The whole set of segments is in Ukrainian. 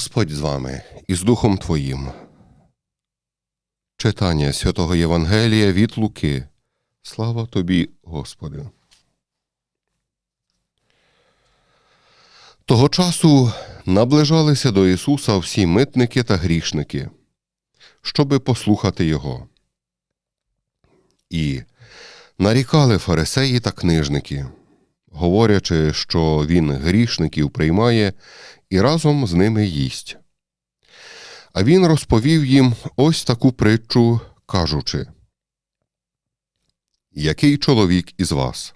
Господь з вами і з Духом Твоїм. Читання святого Євангелія від Луки. Слава тобі, Господи. Того часу наближалися до Ісуса всі митники та грішники, щоби послухати Його. І нарікали фарисеї та книжники, говорячи, що Він грішників приймає і разом з ними їсть. А він розповів їм ось таку притчу, кажучи Який чоловік із вас,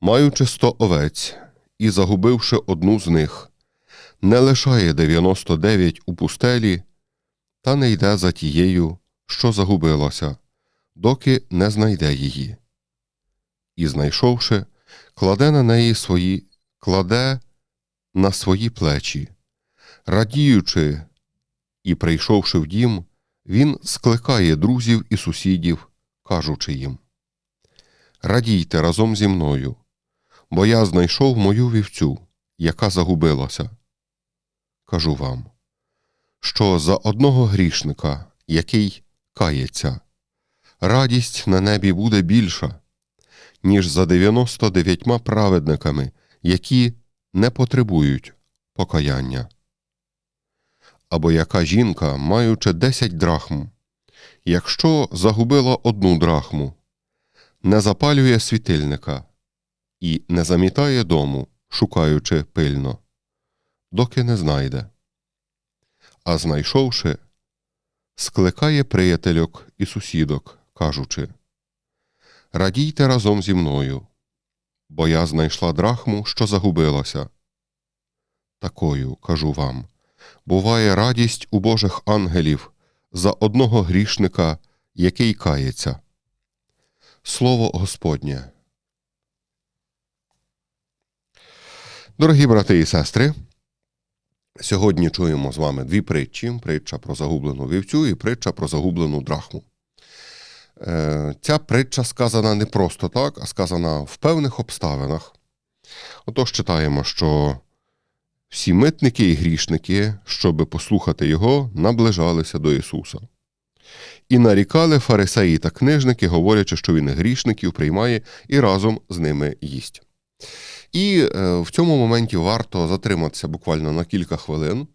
маючи сто овець і загубивши одну з них, не лишає дев'яносто дев'ять у пустелі, та не йде за тією, що загубилася, доки не знайде її. І, знайшовши, кладе на неї свої, кладе на свої плечі. Радіючи і прийшовши в дім, він скликає друзів і сусідів, кажучи їм Радійте разом зі мною, бо я знайшов мою вівцю, яка загубилася. Кажу вам, що за одного грішника, який кається, радість на небі буде більша, ніж за дев'яносто дев'ятьма праведниками, які не потребують покаяння. Або яка жінка, маючи десять драхм, якщо загубила одну драхму, не запалює світильника і не замітає дому, шукаючи пильно, доки не знайде. А знайшовши, скликає приятельок і сусідок, кажучи Радійте разом зі мною, бо я знайшла драхму, що загубилася. Такою, кажу вам, буває радість у Божих ангелів за одного грішника, який кається. Слово Господнє. Дорогі брати і сестри, сьогодні чуємо з вами дві притчі: притча про загублену вівцю і притча про загублену драхму. Е, Ця притча сказана не просто так, а сказана в певних обставинах. Отож читаємо, що всі митники і грішники, щоби послухати його, наближалися до Ісуса. І нарікали фарисеї та книжники, говорячи, що він грішників приймає і разом з ними їсть. І е, в цьому моменті варто затриматися буквально на кілька хвилин,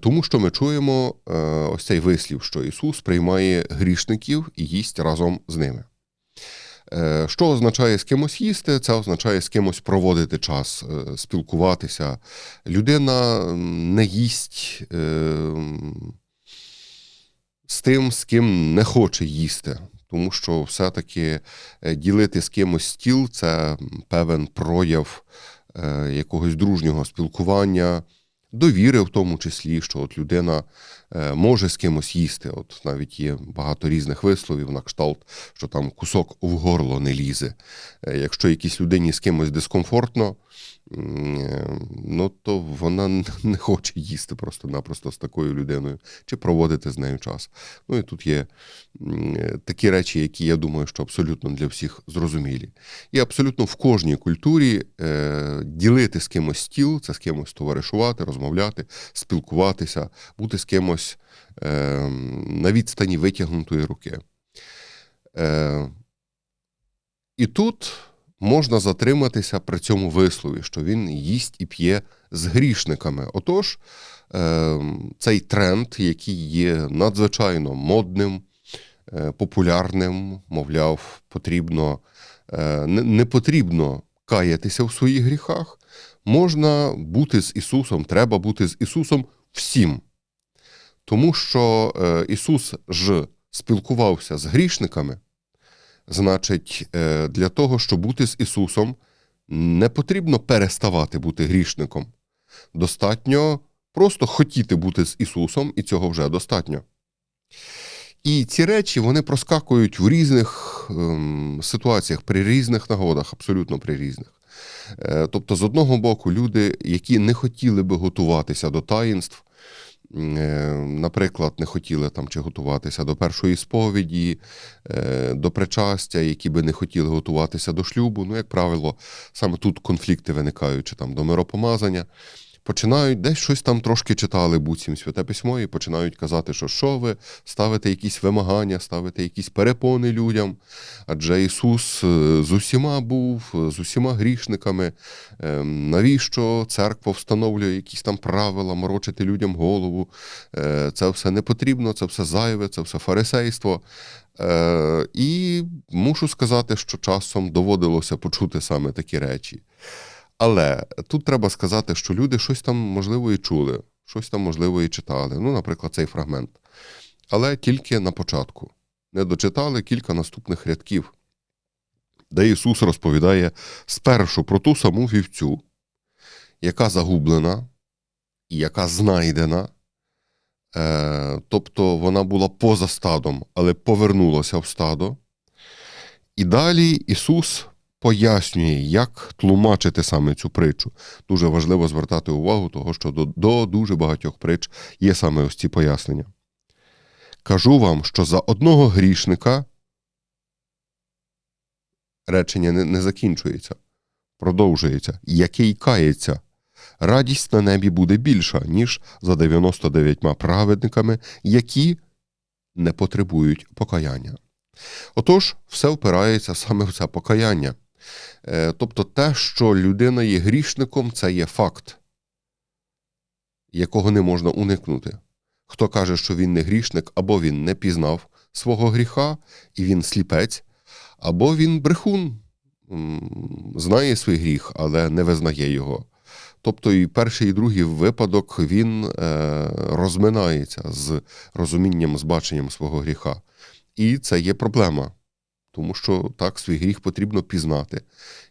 тому що ми чуємо е, ось цей вислів, що Ісус приймає грішників і їсть разом з ними. Е, Що означає з кимось їсти? Це означає з кимось проводити час, е, спілкуватися. Людина не їсть е, з тим, з ким не хоче їсти. Тому що все-таки е, ділити з кимось стіл це певен прояв е, якогось дружнього спілкування, довіри в тому числі, що от людина може з кимось їсти. От навіть є багато різних висловів на кшталт, що там кусок в горло не лізе. Е, Якщо якійсь людині з кимось дискомфортно, е, ну то вона не хоче їсти просто-напросто з такою людиною чи проводити з нею час. Ну і тут є е, такі речі, які я думаю, що абсолютно для всіх зрозумілі. І абсолютно в кожній культурі е, ділити з кимось стіл, це з кимось товаришувати, розмовляти, спілкуватися, бути з кимось е, на відстані витягнутої руки. Е, і тут можна затриматися при цьому вислові, що він їсть і п'є з грішниками. Отож, е, цей тренд, який є надзвичайно модним, е, популярним, мовляв, потрібно, е, не потрібно каятися в своїх гріхах. Можна бути з Ісусом, треба бути з Ісусом всім. Тому що е, Ісус ж спілкувався з грішниками, значить, е, для того, щоб бути з Ісусом, не потрібно переставати бути грішником. Достатньо просто хотіти бути з Ісусом, і цього вже достатньо. І ці речі вони проскакують в різних ем, ситуаціях, при різних нагодах, абсолютно при різних. Е, тобто, з одного боку, люди, які не хотіли би готуватися до таїнств, наприклад, не хотіли там чи готуватися до першої сповіді, е, до причастя, які би не хотіли готуватися до шлюбу. Ну, як правило, саме тут конфлікти виникають, чи там до миропомазання. Починають десь щось там трошки читали буцім святе письмо і починають казати, що що ви ставите якісь вимагання, ставите якісь перепони людям. Адже Ісус е, з усіма був, е, з усіма грішниками. Ем, Навіщо церква встановлює якісь там правила, морочити людям голову? Е, Це все не потрібно, це все зайве, це все фарисейство. І мушу сказати, що часом доводилося почути саме такі речі. Але тут треба сказати, що люди щось там, можливо, і чули, щось там, можливо, і читали. Ну, наприклад, цей фрагмент. Але тільки на початку. Не дочитали кілька наступних рядків, де Ісус розповідає спершу про ту саму вівцю, яка загублена і яка знайдена. Е, тобто вона була поза стадом, але повернулася в стадо. І далі Ісус пояснює, як тлумачити саме цю притчу. Дуже важливо звертати увагу, того, що до, до дуже багатьох притч є саме ось ці пояснення. Кажу вам, що за одного грішника речення не, не закінчується, продовжується, який кається. Радість на небі буде більша, ніж за 99 праведниками, які не потребують покаяння. Отож, все впирається саме в це покаяння. Е, Тобто те, що людина є грішником, це є факт, якого не можна уникнути. Хто каже, що він не грішник, або він не пізнав свого гріха, і він сліпець, або він брехун, знає свій гріх, але не визнає його. Тобто і перший і другий випадок він е, розминається з розумінням, з баченням свого гріха. І це є проблема, тому що так свій гріх потрібно пізнати,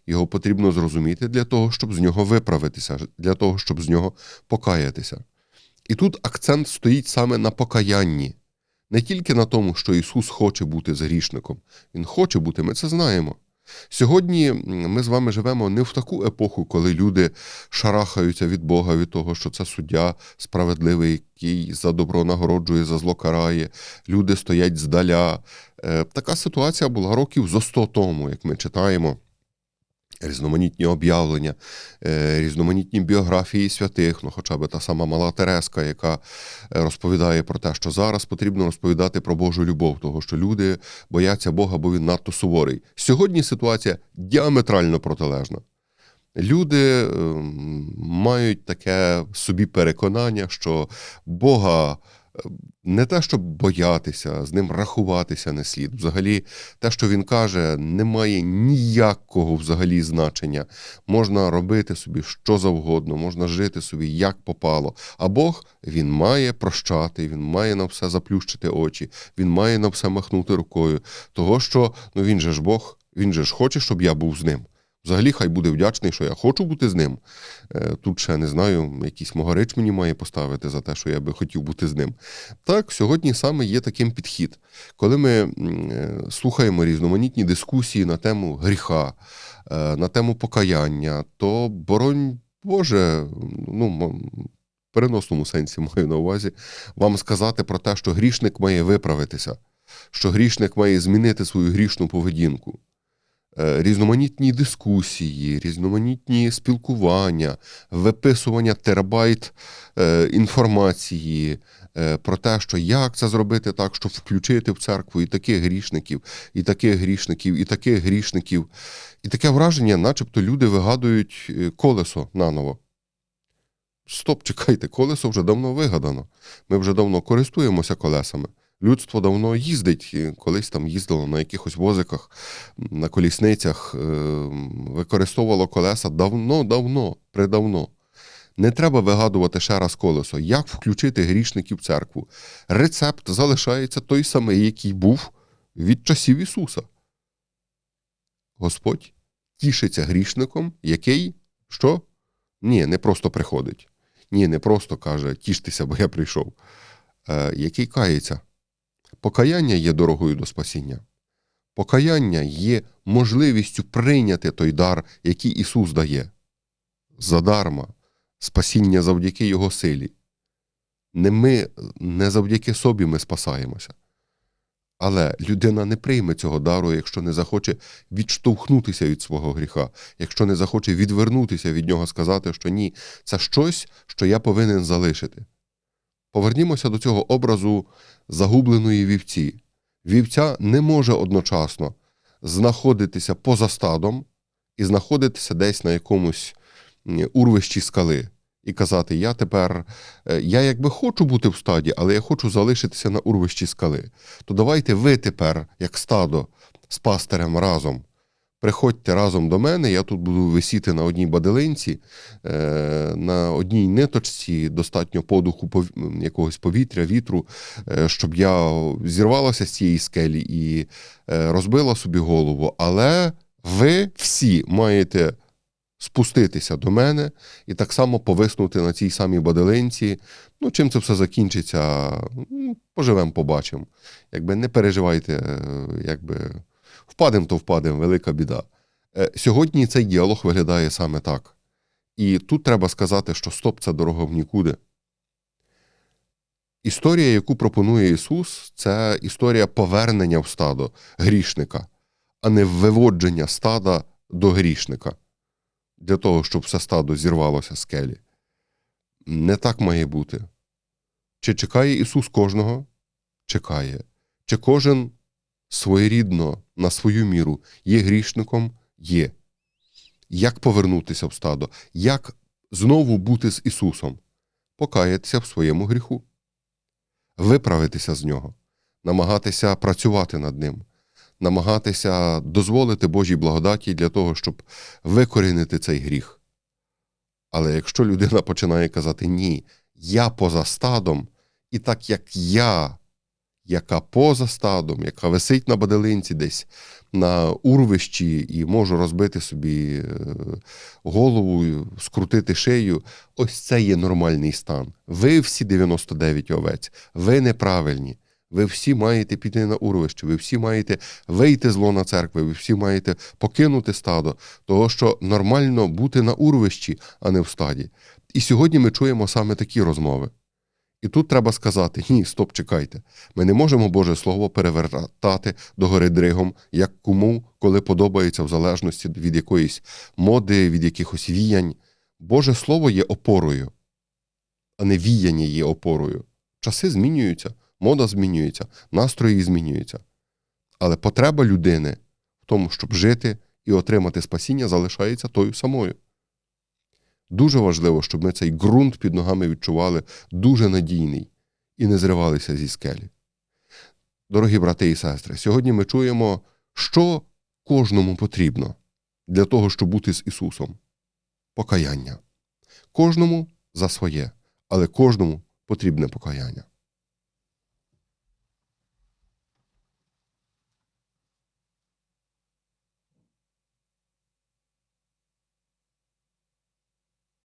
його потрібно зрозуміти для того, щоб з нього виправитися, для того, щоб з нього покаятися. І тут акцент стоїть саме на покаянні, не тільки на тому, що Ісус хоче бути з грішником. Він хоче бути, ми це знаємо. Сьогодні ми з вами живемо не в таку епоху, коли люди шарахаються від Бога, від того, що це суддя справедливий, який за добро нагороджує, за зло карає. Люди стоять здаля. Е, Така ситуація була років зо сто тому, як ми читаємо. Різноманітні об'явлення, е, різноманітні біографії святих, ну хоча б та сама мала Тереска, яка е, розповідає про те, що зараз потрібно розповідати про Божу любов, того що люди бояться Бога, бо він надто суворий. Сьогодні ситуація діаметрально протилежна. Люди ем, мають таке собі переконання, що Бога не те, щоб боятися, з ним рахуватися не слід. Взагалі, те, що він каже, не має ніякого взагалі значення. Можна робити собі що завгодно, можна жити собі як попало. А Бог він має прощати, він має на все заплющити очі, він має на все махнути рукою. Того, що ну він же ж Бог, він же ж хоче, щоб я був з ним. Взагалі, хай буде вдячний, що я хочу бути з ним. Е, Тут ще не знаю, якийсь могарич мені має поставити за те, що я би хотів бути з ним. Так, сьогодні саме є таким підхід, коли ми е, слухаємо різноманітні дискусії на тему гріха, е, на тему покаяння, то боронь Боже, ну в переносному сенсі маю на увазі, вам сказати про те, що грішник має виправитися, що грішник має змінити свою грішну поведінку. Е, різноманітні дискусії, різноманітні спілкування, виписування терабайт е, інформації е, про те, що як це зробити так, щоб включити в церкву і таких грішників, і таких грішників, і таких грішників. І таке враження, начебто люди вигадують колесо наново. Стоп, чекайте, колесо вже давно вигадано. Ми вже давно користуємося колесами. Людство давно їздить, і колись там їздило на якихось возиках, на колісницях, е, використовувало колеса давно-давно, придавно. Не треба вигадувати ще раз колесо. Як включити грішників в церкву? Рецепт залишається той самий, який був від часів Ісуса. Господь тішиться грішником, який що? Ні, не просто приходить. Ні, не просто каже, тіштеся, бо я прийшов. Е, який кається. Покаяння є дорогою до спасіння. Покаяння є можливістю прийняти той дар, який Ісус дає. Задарма, спасіння завдяки Його силі. Не ми, не завдяки собі ми спасаємося, Але людина не прийме цього дару, якщо не захоче відштовхнутися від свого гріха, якщо не захоче відвернутися від нього, сказати, що ні, це щось, що я повинен залишити. Повернімося до цього образу загубленої вівці. Вівця не може одночасно знаходитися поза стадом і знаходитися десь на якомусь урвищі скали і казати: Я тепер, е, я якби хочу бути в стаді, але я хочу залишитися на урвищі скали. То давайте ви тепер, як стадо, з пастирем разом. Приходьте разом до мене, я тут буду висіти на одній баделинці, е, на одній ниточці, достатньо подуху якогось повітря, вітру, е, щоб я зірвалася з цієї скелі і е, розбила собі голову. Але ви всі маєте спуститися до мене і так само повиснути на цій самій баделинці. Ну, чим це все закінчиться, поживемо, побачимо. Якби не переживайте, якби впадемо, то впадемо, велика біда. Е, Сьогодні цей діалог виглядає саме так. І тут треба сказати, що стоп це дорога в нікуди. Історія, яку пропонує Ісус, це історія повернення в стадо грішника, а не виводження стада до грішника для того, щоб все стадо зірвалося з скелі. Не так має бути. Чи чекає Ісус кожного? Чекає. Чи кожен своєрідно на свою міру є грішником? Є. Як повернутися в стадо? Як знову бути з Ісусом? Покаятися в своєму гріху, виправитися з нього, намагатися працювати над ним, намагатися дозволити Божій благодаті для того, щоб викорінити цей гріх. Але якщо людина починає казати ні, я поза стадом, і так як я, яка поза стадом, яка висить на баделинці десь на урвищі і можу розбити собі е, голову, скрутити шию, ось це є нормальний стан. Ви всі 99 овець, ви неправильні. Ви всі маєте піти на урвище, ви всі маєте вийти з лона церкви, ви всі маєте покинути стадо, того що нормально бути на урвищі, а не в стаді. І сьогодні ми чуємо саме такі розмови. І тут треба сказати: ні, стоп, чекайте. Ми не можемо Боже Слово перевертати догори дригом, як кому, коли подобається, в залежності від якоїсь моди, від якихось віянь. Боже Слово є опорою, а не віяння є опорою. Часи змінюються, мода змінюється, настрої змінюються. Але потреба людини в тому, щоб жити і отримати спасіння, залишається тою самою. Дуже важливо, щоб ми цей ґрунт під ногами відчували дуже надійний і не зривалися зі скелі. Дорогі брати і сестри, сьогодні ми чуємо, що кожному потрібно для того, щоб бути з Ісусом. Покаяння. Кожному за своє, але кожному потрібне покаяння.